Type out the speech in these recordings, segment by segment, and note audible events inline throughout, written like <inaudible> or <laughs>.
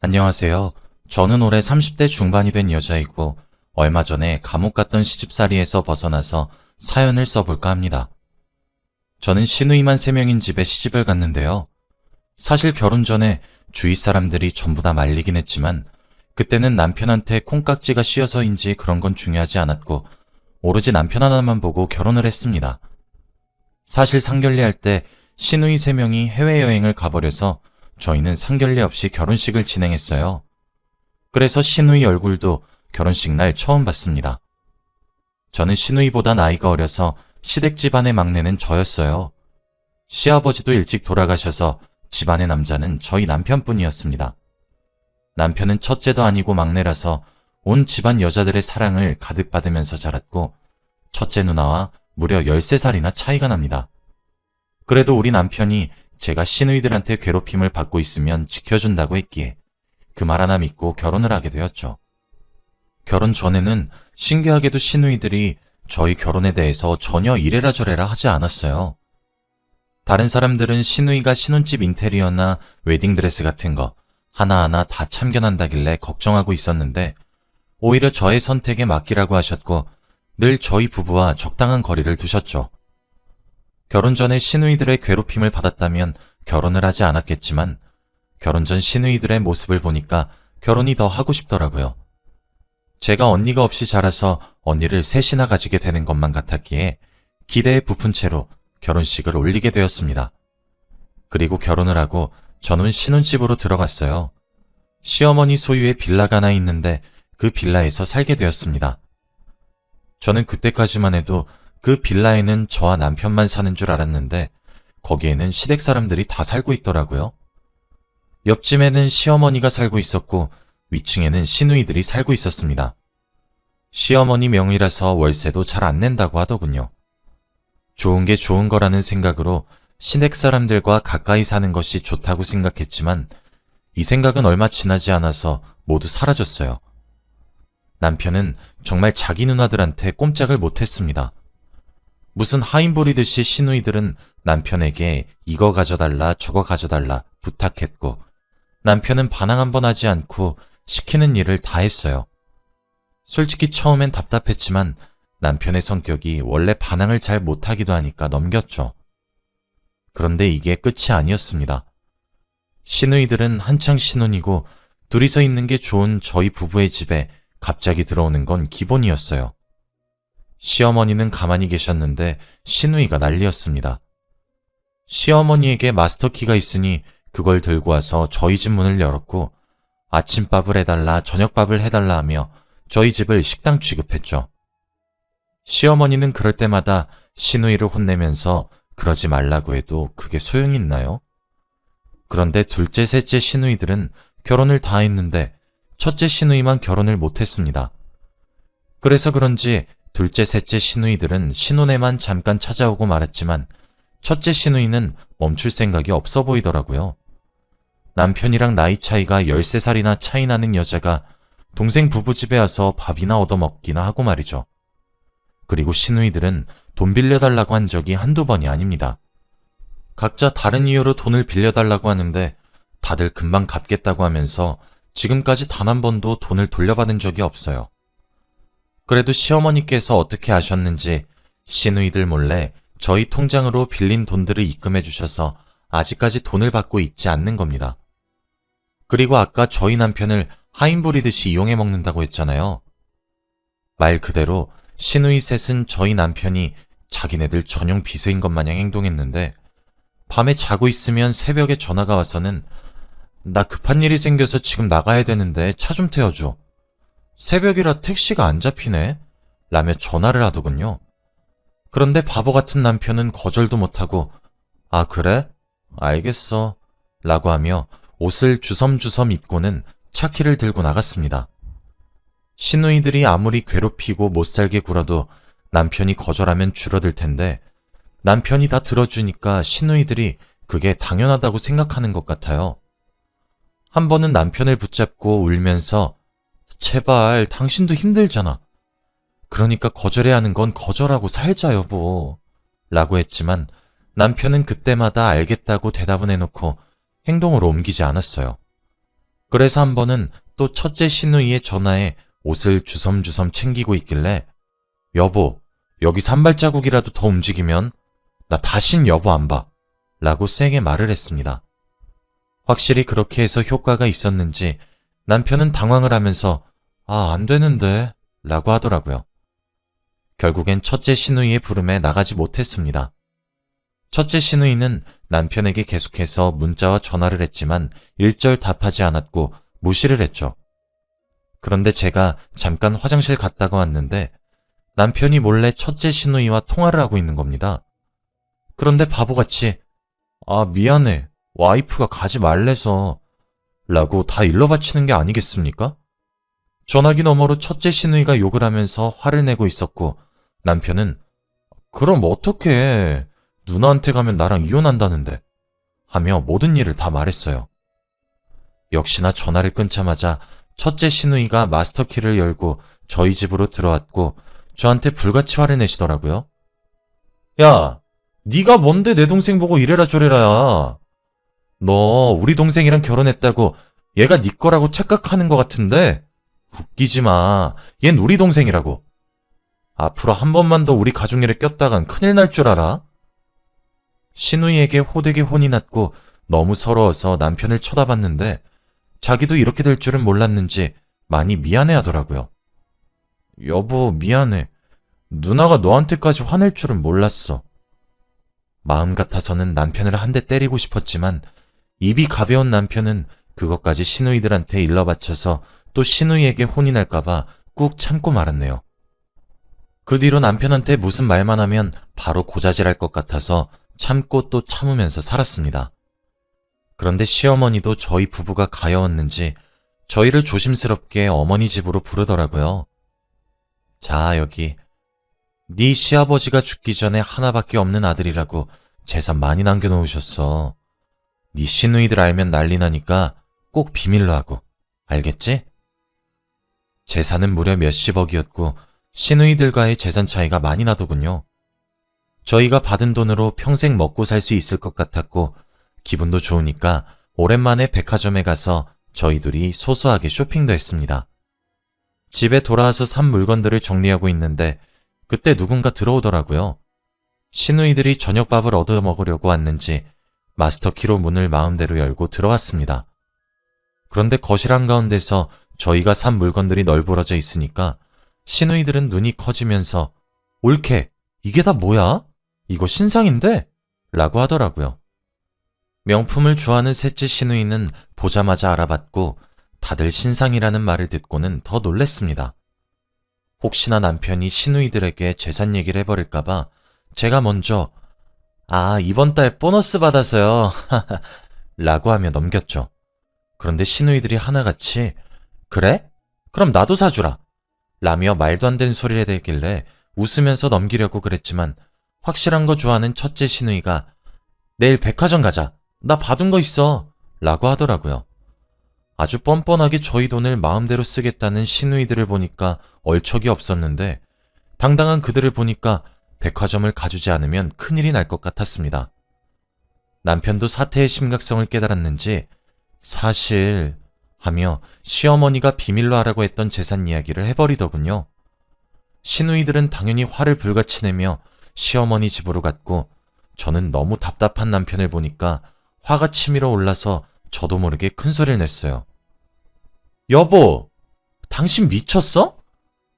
안녕하세요. 저는 올해 30대 중반이 된 여자이고 얼마 전에 감옥 갔던 시집살이에서 벗어나서 사연을 써볼까 합니다. 저는 시누이만 3명인 집에 시집을 갔는데요. 사실 결혼 전에 주위 사람들이 전부 다 말리긴 했지만 그때는 남편한테 콩깍지가 씌어서인지 그런 건 중요하지 않았고 오로지 남편 하나만 보고 결혼을 했습니다. 사실 상견례할 때 시누이 3명이 해외여행을 가버려서 저희는 상견례 없이 결혼식을 진행했어요. 그래서 시누이 얼굴도 결혼식 날 처음 봤습니다. 저는 시누이보다 나이가 어려서 시댁 집안의 막내는 저였어요. 시아버지도 일찍 돌아가셔서 집안의 남자는 저희 남편뿐이었습니다. 남편은 첫째도 아니고 막내라서 온 집안 여자들의 사랑을 가득 받으면서 자랐고 첫째 누나와 무려 13살이나 차이가 납니다. 그래도 우리 남편이 제가 시누이들한테 괴롭힘을 받고 있으면 지켜준다고 했기에 그 말 하나 믿고 결혼을 하게 되었죠. 결혼 전에는 신기하게도 시누이들이 저희 결혼에 대해서 전혀 이래라 저래라 하지 않았어요. 다른 사람들은 시누이가 신혼집 인테리어나 웨딩드레스 같은 거 하나하나 다 참견한다길래 걱정하고 있었는데 오히려 저의 선택에 맡기라고 하셨고 늘 저희 부부와 적당한 거리를 두셨죠. 결혼 전에 시누이들의 괴롭힘을 받았다면 결혼을 하지 않았겠지만 결혼 전 시누이들의 모습을 보니까 결혼이 더 하고 싶더라고요. 제가 언니가 없이 자라서 언니를 셋이나 가지게 되는 것만 같았기에 기대에 부푼 채로 결혼식을 올리게 되었습니다. 그리고 결혼을 하고 저는 신혼집으로 들어갔어요. 시어머니 소유의 빌라가 하나 있는데 그 빌라에서 살게 되었습니다. 저는 그때까지만 해도 그 빌라에는 저와 남편만 사는 줄 알았는데 거기에는 시댁 사람들이 다 살고 있더라고요. 옆집에는 시어머니가 살고 있었고 위층에는 시누이들이 살고 있었습니다. 시어머니 명의라서 월세도 잘 안 낸다고 하더군요. 좋은 게 좋은 거라는 생각으로 시댁 사람들과 가까이 사는 것이 좋다고 생각했지만 이 생각은 얼마 지나지 않아서 모두 사라졌어요. 남편은 정말 자기 누나들한테 꼼짝을 못했습니다. 무슨 하인 부리듯이 시누이들은 남편에게 이거 가져달라 저거 가져달라 부탁했고 남편은 반항 한번 하지 않고 시키는 일을 다 했어요. 솔직히 처음엔 답답했지만 남편의 성격이 원래 반항을 잘 못하기도 하니까 넘겼죠. 그런데 이게 끝이 아니었습니다. 시누이들은 한창 신혼이고 둘이서 있는 게 좋은 저희 부부의 집에 갑자기 들어오는 건 기본이었어요. 시어머니는 가만히 계셨는데 시누이가 난리였습니다. 시어머니에게 마스터키가 있으니 그걸 들고 와서 저희 집 문을 열었고 아침밥을 해달라 저녁밥을 해달라 하며 저희 집을 식당 취급했죠. 시어머니는 그럴 때마다 시누이를 혼내면서 그러지 말라고 해도 그게 소용이 있나요? 그런데 둘째, 셋째 시누이들은 결혼을 다 했는데 첫째 시누이만 결혼을 못했습니다. 그래서 그런지 둘째, 셋째 시누이들은 신혼에만 잠깐 찾아오고 말았지만 첫째 시누이는 멈출 생각이 없어 보이더라고요. 남편이랑 나이 차이가 13살이나 차이 나는 여자가 동생 부부 집에 와서 밥이나 얻어먹기나 하고 말이죠. 그리고 시누이들은 돈 빌려달라고 한 적이 한두 번이 아닙니다. 각자 다른 이유로 돈을 빌려달라고 하는데 다들 금방 갚겠다고 하면서 지금까지 단 한 번도 돈을 돌려받은 적이 없어요. 그래도 시어머니께서 어떻게 아셨는지 시누이들 몰래 저희 통장으로 빌린 돈들을 입금해 주셔서 아직까지 돈을 받고 있지 않는 겁니다. 그리고 아까 저희 남편을 하인 부리듯이 이용해 먹는다고 했잖아요. 말 그대로 시누이 셋은 저희 남편이 자기네들 전용 비서인 것 마냥 행동했는데 밤에 자고 있으면 새벽에 전화가 와서는 나 급한 일이 생겨서 지금 나가야 되는데 차 좀 태워줘. 새벽이라 택시가 안 잡히네? 라며 전화를 하더군요. 그런데 바보 같은 남편은 거절도 못하고 아 그래? 알겠어. 라고 하며 옷을 주섬주섬 입고는 차키를 들고 나갔습니다. 시누이들이 아무리 괴롭히고 못살게 굴어도 남편이 거절하면 줄어들 텐데 남편이 다 들어주니까 시누이들이 그게 당연하다고 생각하는 것 같아요. 한 번은 남편을 붙잡고 울면서 제발 당신도 힘들잖아. 그러니까 거절해야 하는 건 거절하고 살자 여보. 라고 했지만 남편은 그때마다 알겠다고 대답은 해놓고 행동으로 옮기지 않았어요. 그래서 한 번은 또 첫째 시누이의 전화에 옷을 주섬주섬 챙기고 있길래 여보, 여기 산발자국이라도 더 움직이면 나 다신 여보 안 봐. 라고 세게 말을 했습니다. 확실히 그렇게 해서 효과가 있었는지 남편은 당황을 하면서 아, 안 되는데 라고 하더라고요. 결국엔 첫째 시누이의 부름에 나가지 못했습니다. 첫째 시누이는 남편에게 계속해서 문자와 전화를 했지만 일절 답하지 않았고 무시를 했죠. 그런데 제가 잠깐 화장실 갔다가 왔는데 남편이 몰래 첫째 시누이와 통화를 하고 있는 겁니다. 그런데 바보같이 아 미안해 와이프가 가지 말래서 라고 다 일러 바치는 게 아니겠습니까? 전화기 너머로 첫째 시누이가 욕을 하면서 화를 내고 있었고 남편은 그럼 어떡해 누나한테 가면 나랑 이혼한다는데 하며 모든 일을 다 말했어요. 역시나 전화를 끊자마자 첫째 시누이가 마스터키를 열고 저희 집으로 들어왔고 저한테 불같이 화를 내시더라고요. 야, 네가 뭔데 내 동생 보고 이래라 저래라야. 너 우리 동생이랑 결혼했다고 얘가 네 거라고 착각하는 것 같은데 웃기지 마. 얜 우리 동생이라고. 앞으로 한 번만 더 우리 가족 일에 꼈다간 큰일 날 줄 알아? 신우이에게 호되게 혼이 났고 너무 서러워서 남편을 쳐다봤는데 자기도 이렇게 될 줄은 몰랐는지 많이 미안해 하더라고요. 여보, 미안해. 누나가 너한테까지 화낼 줄은 몰랐어. 마음 같아서는 남편을 한 대 때리고 싶었지만 입이 가벼운 남편은 그것까지 신우이들한테 일러바쳐서 또 신우이에게 혼이 날까봐 꾹 참고 말았네요. 그 뒤로 남편한테 무슨 말만 하면 바로 고자질할 것 같아서 참고 또 참으면서 살았습니다. 그런데 시어머니도 저희 부부가 가여웠는지 저희를 조심스럽게 어머니 집으로 부르더라고요. 자, 여기. 네 시아버지가 죽기 전에 하나밖에 없는 아들이라고 재산 많이 남겨놓으셨어. 네 시누이들 알면 난리 나니까 꼭 비밀로 하고. 알겠지? 재산은 무려 몇십억이었고 시누이들과의 재산 차이가 많이 나더군요. 저희가 받은 돈으로 평생 먹고 살 수 있을 것 같았고 기분도 좋으니까 오랜만에 백화점에 가서 저희 둘이 소소하게 쇼핑도 했습니다. 집에 돌아와서 산 물건들을 정리하고 있는데 그때 누군가 들어오더라고요. 시누이들이 저녁밥을 얻어 먹으려고 왔는지 마스터키로 문을 마음대로 열고 들어왔습니다. 그런데 거실 한가운데서 저희가 산 물건들이 널브러져 있으니까 시누이들은 눈이 커지면서 올케 이게 다 뭐야? 이거 신상인데? 라고 하더라고요. 명품을 좋아하는 셋째 시누이는 보자마자 알아봤고 다들 신상이라는 말을 듣고는 더 놀랬습니다. 혹시나 남편이 시누이들에게 재산 얘기를 해버릴까봐 제가 먼저 아, 이번 달 보너스 받아서요. <laughs> 라고 하며 넘겼죠. 그런데 시누이들이 하나같이 그래? 그럼 나도 사주라. 라며 말도 안 되는 소리를 대길래 웃으면서 넘기려고 그랬지만 확실한 거 좋아하는 첫째 시누이가 내일 백화점 가자. 나 받은 거 있어. 라고 하더라고요. 아주 뻔뻔하게 저희 돈을 마음대로 쓰겠다는 시누이들을 보니까 얼척이 없었는데 당당한 그들을 보니까 백화점을 가주지 않으면 큰일이 날 것 같았습니다. 남편도 사태의 심각성을 깨달았는지 사실 하며 시어머니가 비밀로 하라고 했던 재산 이야기를 해버리더군요. 시누이들은 당연히 화를 불같이 내며 시어머니 집으로 갔고 저는 너무 답답한 남편을 보니까 화가 치밀어 올라서 저도 모르게 큰 소리를 냈어요. 여보, 당신 미쳤어?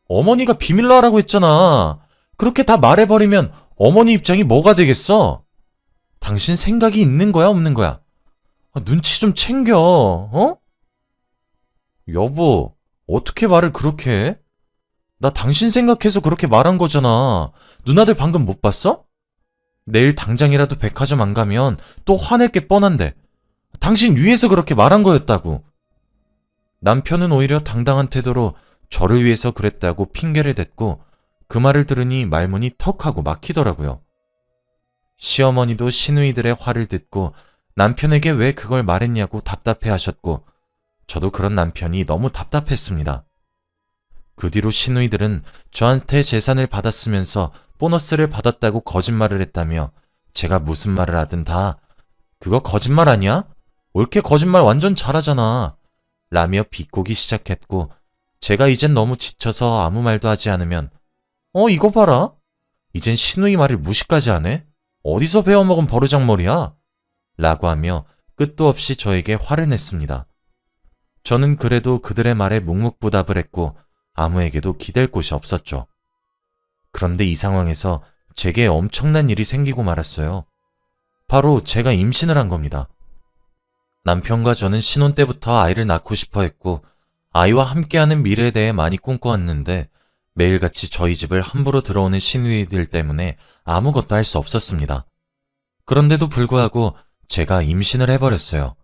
어머니가 비밀로 하라고 했잖아. 그렇게 다 말해버리면 어머니 입장이 뭐가 되겠어? 당신 생각이 있는 거야, 없는 거야? 아, 눈치 좀 챙겨, 어? 여보, 어떻게 말을 그렇게 해? 나 당신 생각해서 그렇게 말한 거잖아. 누나들 방금 못 봤어? 내일 당장이라도 백화점 안 가면 또 화낼 게 뻔한데. 당신 위해서 그렇게 말한 거였다고. 남편은 오히려 당당한 태도로 저를 위해서 그랬다고 핑계를 댔고 그 말을 들으니 말문이 턱 하고 막히더라고요. 시어머니도 시누이들의 화를 듣고 남편에게 왜 그걸 말했냐고 답답해 하셨고 저도 그런 남편이 너무 답답했습니다. 그 뒤로 시누이들은 저한테 재산을 받았으면서 보너스를 받았다고 거짓말을 했다며 제가 무슨 말을 하든 다 그거 거짓말 아니야? 올케 거짓말 완전 잘하잖아. 라며 비꼬기 시작했고 제가 이젠 너무 지쳐서 아무 말도 하지 않으면 어 이거 봐라 이젠 신우이 말을 무시까지 하네 어디서 배워먹은 버르장머리야 라고 하며 끝도 없이 저에게 화를 냈습니다. 저는 그래도 그들의 말에 묵묵부답을 했고 아무에게도 기댈 곳이 없었죠. 그런데 이 상황에서 제게 엄청난 일이 생기고 말았어요. 바로 제가 임신을 한 겁니다. 남편과 저는 신혼 때부터 아이를 낳고 싶어 했고 아이와 함께하는 미래에 대해 많이 꿈꿔왔는데 매일같이 저희 집을 함부로 들어오는 신우이들 때문에 아무것도 할 수 없었습니다. 그런데도 불구하고 제가 임신을 해버렸어요.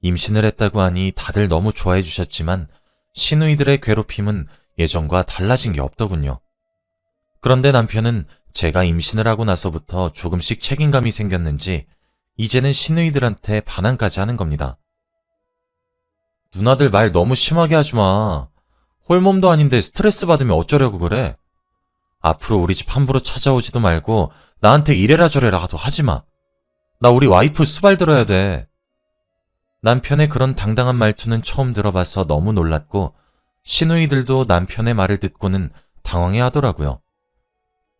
임신을 했다고 하니 다들 너무 좋아해 주셨지만 신우이들의 괴롭힘은 예전과 달라진 게 없더군요. 그런데 남편은 제가 임신을 하고 나서부터 조금씩 책임감이 생겼는지 이제는 신우이들한테 반항까지 하는 겁니다. 누나들 말 너무 심하게 하지 마. 홀몸도 아닌데 스트레스 받으면 어쩌려고 그래? 앞으로 우리 집 함부로 찾아오지도 말고 나한테 이래라 저래라도 하지 마. 나 우리 와이프 수발 들어야 돼. 남편의 그런 당당한 말투는 처음 들어봐서 너무 놀랐고 신우이들도 남편의 말을 듣고는 당황해 하더라고요.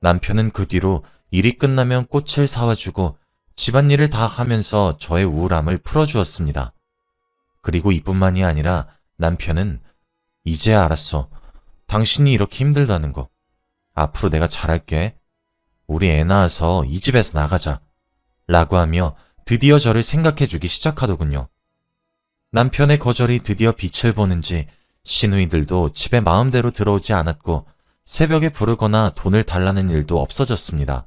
남편은 그 뒤로 일이 끝나면 꽃을 사와주고 집안일을 다 하면서 저의 우울함을 풀어주었습니다. 그리고 이뿐만이 아니라 남편은 이제 알았어. 당신이 이렇게 힘들다는 거. 앞으로 내가 잘할게. 우리 애 낳아서 이 집에서 나가자. 라고 하며 드디어 저를 생각해주기 시작하더군요. 남편의 거절이 드디어 빛을 보는지 신우이들도 집에 마음대로 들어오지 않았고 새벽에 부르거나 돈을 달라는 일도 없어졌습니다.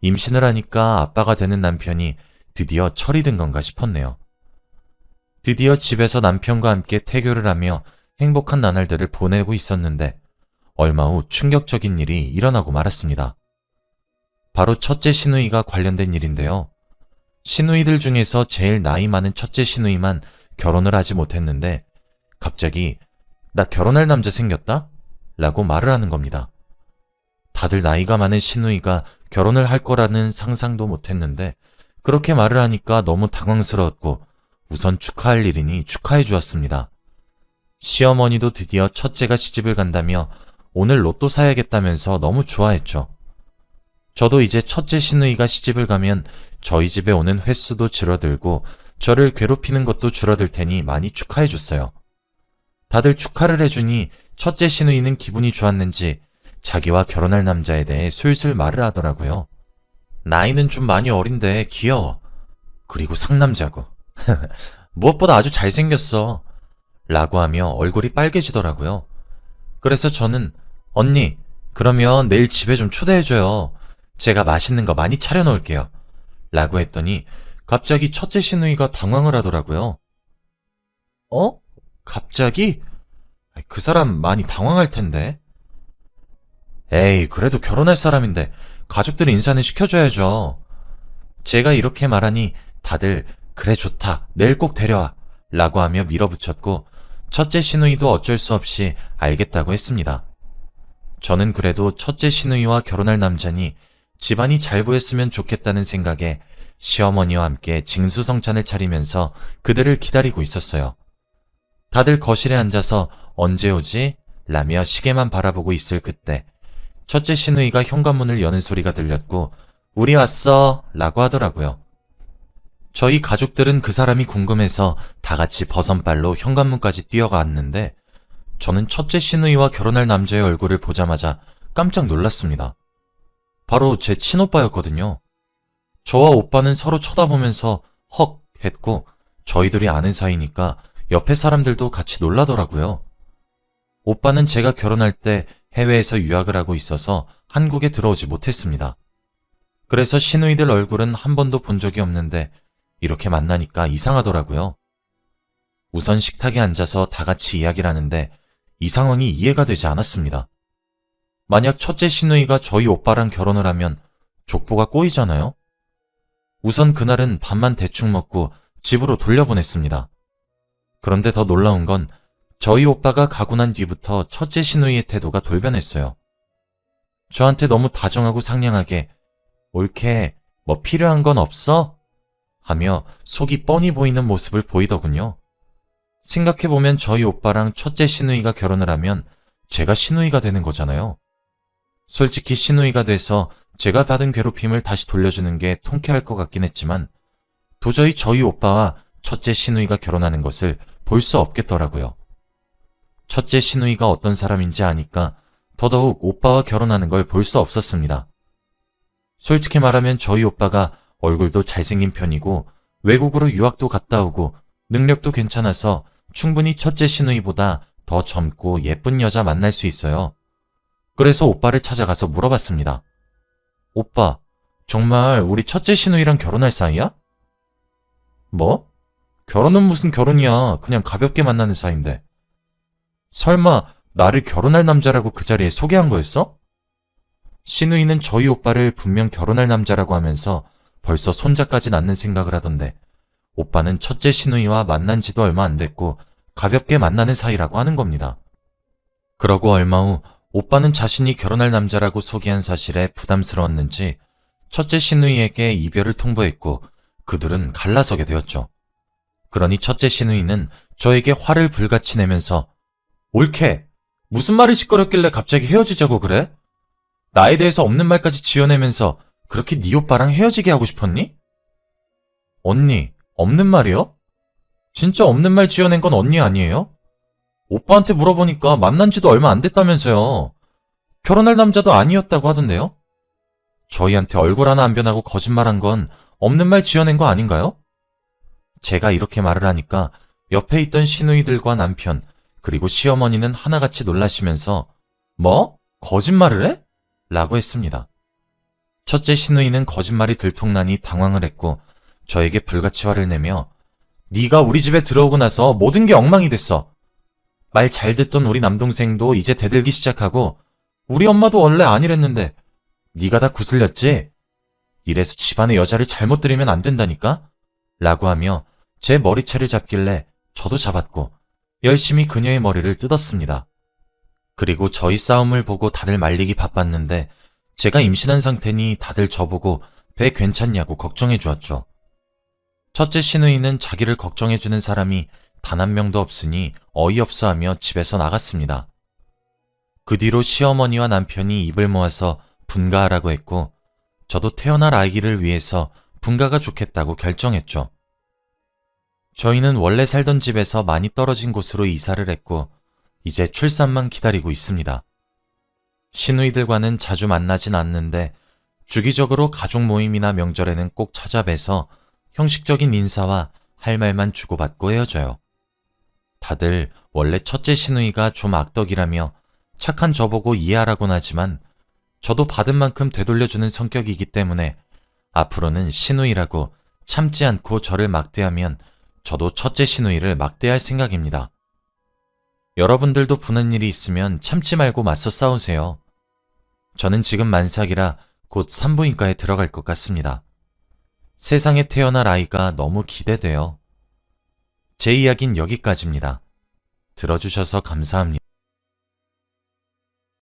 임신을 하니까 아빠가 되는 남편이 드디어 철이 든 건가 싶었네요. 드디어 집에서 남편과 함께 태교를 하며 행복한 나날들을 보내고 있었는데 얼마 후 충격적인 일이 일어나고 말았습니다. 바로 첫째 시누이가 관련된 일인데요. 시누이들 중에서 제일 나이 많은 첫째 시누이만 결혼을 하지 못했는데 갑자기 나 결혼할 남자 생겼다? 라고 말을 하는 겁니다. 다들 나이가 많은 시누이가 결혼을 할 거라는 상상도 못했는데 그렇게 말을 하니까 너무 당황스러웠고 우선 축하할 일이니 축하해 주었습니다. 시어머니도 드디어 첫째가 시집을 간다며 오늘 로또 사야겠다면서 너무 좋아했죠. 저도 이제 첫째 시누이가 시집을 가면 저희 집에 오는 횟수도 줄어들고 저를 괴롭히는 것도 줄어들 테니 많이 축하해 줬어요. 다들 축하를 해주니 첫째 시누이는 기분이 좋았는지 자기와 결혼할 남자에 대해 술술 말을 하더라고요. 나이는 좀 많이 어린데 귀여워. 그리고 상남자고. <laughs> 무엇보다 아주 잘생겼어. 라고 하며 얼굴이 빨개지더라고요. 그래서 저는 언니, 그러면 내일 집에 좀 초대해줘요. 제가 맛있는 거 많이 차려놓을게요. 라고 했더니 갑자기 첫째 시누이가 당황을 하더라고요. 어? 갑자기? 그 사람 많이 당황할 텐데. 에이, 그래도 결혼할 사람인데 가족들 인사는 시켜줘야죠. 제가 이렇게 말하니 다들 그래 좋다. 내일 꼭 데려와. 라고 하며 밀어붙였고 첫째 시누이도 어쩔 수 없이 알겠다고 했습니다. 저는 그래도 첫째 시누이와 결혼할 남자니 집안이 잘 보였으면 좋겠다는 생각에 시어머니와 함께 징수성찬을 차리면서 그들을 기다리고 있었어요. 다들 거실에 앉아서 언제 오지? 라며 시계만 바라보고 있을 그때 첫째 시누이가 현관문을 여는 소리가 들렸고 우리 왔어 라고 하더라고요. 저희 가족들은 그 사람이 궁금해서 다 같이 버선발로 현관문까지 뛰어갔는데 저는 첫째 시누이와 결혼할 남자의 얼굴을 보자마자 깜짝 놀랐습니다. 바로 제 친오빠였거든요. 저와 오빠는 서로 쳐다보면서 헉 했고 저희들이 아는 사이니까 옆에 사람들도 같이 놀라더라고요. 오빠는 제가 결혼할 때 해외에서 유학을 하고 있어서 한국에 들어오지 못했습니다. 그래서 시누이들 얼굴은 한 번도 본 적이 없는데 이렇게 만나니까 이상하더라고요. 우선 식탁에 앉아서 다 같이 이야기를 하는데 이 상황이 이해가 되지 않았습니다. 만약 첫째 시누이가 저희 오빠랑 결혼을 하면 족보가 꼬이잖아요? 우선 그날은 밥만 대충 먹고 집으로 돌려보냈습니다. 그런데 더 놀라운 건 저희 오빠가 가고 난 뒤부터 첫째 시누이의 태도가 돌변했어요. 저한테 너무 다정하고 상냥하게 옳게 뭐 필요한 건 없어? 하며 속이 뻔히 보이는 모습을 보이더군요. 생각해보면 저희 오빠랑 첫째 시누이가 결혼을 하면 제가 시누이가 되는 거잖아요. 솔직히 시누이가 돼서 제가 받은 괴롭힘을 다시 돌려주는 게 통쾌할 것 같긴 했지만 도저히 저희 오빠와 첫째 시누이가 결혼하는 것을 볼 수 없겠더라고요. 첫째 시누이가 어떤 사람인지 아니까 더더욱 오빠와 결혼하는 걸 볼 수 없었습니다. 솔직히 말하면 저희 오빠가 얼굴도 잘생긴 편이고 외국으로 유학도 갔다 오고 능력도 괜찮아서 충분히 첫째 시누이보다 더 젊고 예쁜 여자 만날 수 있어요. 그래서 오빠를 찾아가서 물어봤습니다. 오빠, 정말 우리 첫째 시누이랑 결혼할 사이야? 뭐? 결혼은 무슨 결혼이야. 그냥 가볍게 만나는 사이인데. 설마 나를 결혼할 남자라고 그 자리에 소개한 거였어? 시누이는 저희 오빠를 분명 결혼할 남자라고 하면서 벌써 손자까지 낳는 생각을 하던데 오빠는 첫째 시누이와 만난 지도 얼마 안 됐고 가볍게 만나는 사이라고 하는 겁니다. 그러고 얼마 후 오빠는 자신이 결혼할 남자라고 소개한 사실에 부담스러웠는지 첫째 시누이에게 이별을 통보했고 그들은 갈라서게 되었죠. 그러니 첫째 시누이는 저에게 화를 불같이 내면서 옳게 무슨 말을 시끄럽길래 갑자기 헤어지자고 그래? 나에 대해서 없는 말까지 지어내면서 그렇게 네 오빠랑 헤어지게 하고 싶었니? 언니, 없는 말이요? 진짜 없는 말 지어낸 건 언니 아니에요? 오빠한테 물어보니까 만난 지도 얼마 안 됐다면서요. 결혼할 남자도 아니었다고 하던데요? 저희한테 얼굴 하나 안 변하고 거짓말한 건 없는 말 지어낸 거 아닌가요? 제가 이렇게 말을 하니까 옆에 있던 시누이들과 남편, 그리고 시어머니는 하나같이 놀라시면서 뭐? 거짓말을 해? 라고 했습니다. 첫째 시누이는 거짓말이 들통나니 당황을 했고 저에게 불같이 화를 내며 네가 우리 집에 들어오고 나서 모든 게 엉망이 됐어. 말 잘 듣던 우리 남동생도 이제 대들기 시작하고 우리 엄마도 원래 아니랬는데 네가 다 구슬렸지? 이래서 집안의 여자를 잘못 들이면 안 된다니까? 라고 하며 제 머리채를 잡길래 저도 잡았고 열심히 그녀의 머리를 뜯었습니다. 그리고 저희 싸움을 보고 다들 말리기 바빴는데 제가 임신한 상태니 다들 저보고 배 괜찮냐고 걱정해 주었죠. 첫째 시누이는 자기를 걱정해 주는 사람이 단 한 명도 없으니 어이없어 하며 집에서 나갔습니다. 그 뒤로 시어머니와 남편이 입을 모아서 분가하라고 했고, 저도 태어날 아이를 위해서 분가가 좋겠다고 결정했죠. 저희는 원래 살던 집에서 많이 떨어진 곳으로 이사를 했고, 이제 출산만 기다리고 있습니다. 시누이들과는 자주 만나진 않는데, 주기적으로 가족 모임이나 명절에는 꼭 찾아뵈서 형식적인 인사와 할 말만 주고받고 헤어져요. 다들 원래 첫째 시누이가 좀 악덕이라며 착한 저보고 이해하라곤 하지만 저도 받은 만큼 되돌려주는 성격이기 때문에 앞으로는 시누이라고 참지 않고 저를 막대하면 저도 첫째 시누이를 막대할 생각입니다. 여러분들도 부는 일이 있으면 참지 말고 맞서 싸우세요. 저는 지금 만삭이라 곧 산부인과에 들어갈 것 같습니다. 세상에 태어날 아이가 너무 기대돼요. 제 이야기는 여기까지입니다. 들어주셔서 감사합니다.